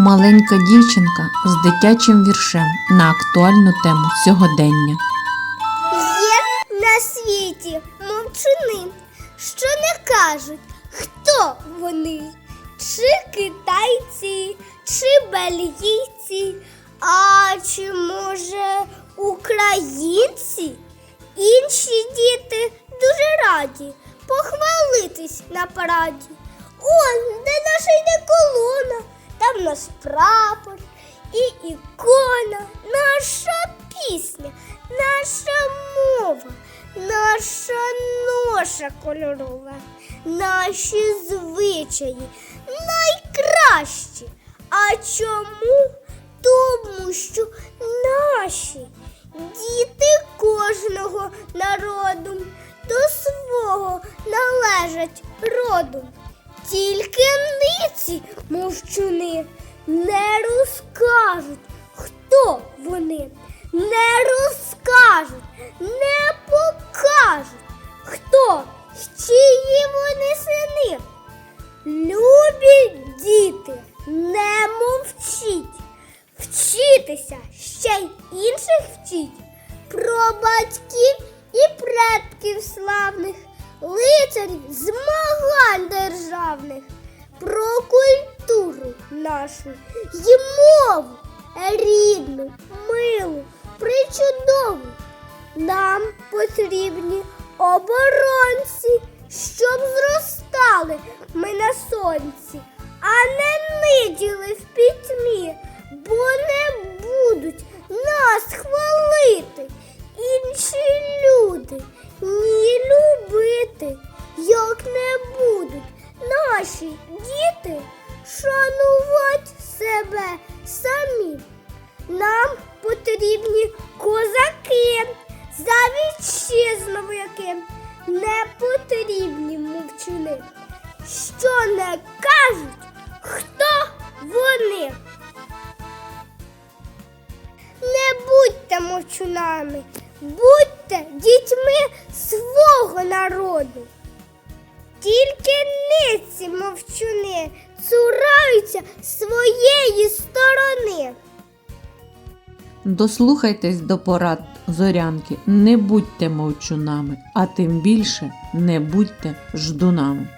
Маленька дівчинка з дитячим віршем на актуальну тему сьогодення. Є на світі мовчуни, що не кажуть, хто вони, чи китайці, чи бельгійці, а чи може українці? Інші діти дуже раді похвалитись на параді. Он, де наша йде колона, там наш прапор і ікона, наша пісня, наша мова, наша ноша кольорова, наші звичаї найкращі. А чому? Тому що наші діти кожного народу до свого належать роду. Тільки ниці мовчуни не розкажуть, хто вони, не розкажуть, не покажуть, хто, чиї вони сини. Любі діти, не мовчіть, вчитися ще й інших вчіть про батьків і предків славних, лицарів змагань державних, про культуру нашу й мову рідну, милу, причудову. Нам потрібні оборонці, щоб зростали ми на сонці, а не ниділи в пітьмі, бо не будуть нас хвалити інші люди, ні любити, шанувати себе самі. Нам потрібні козаки за вітчизну вояки. Не потрібні мовчуни, що не кажуть, хто вони. Не будьте мовчунами, будьте дітьми свого народу. Тільки ниці мовчуни цураються своєї сторони. Дослухайтесь до порад зорянки, не будьте мовчунами, а тим більше не будьте ждунами.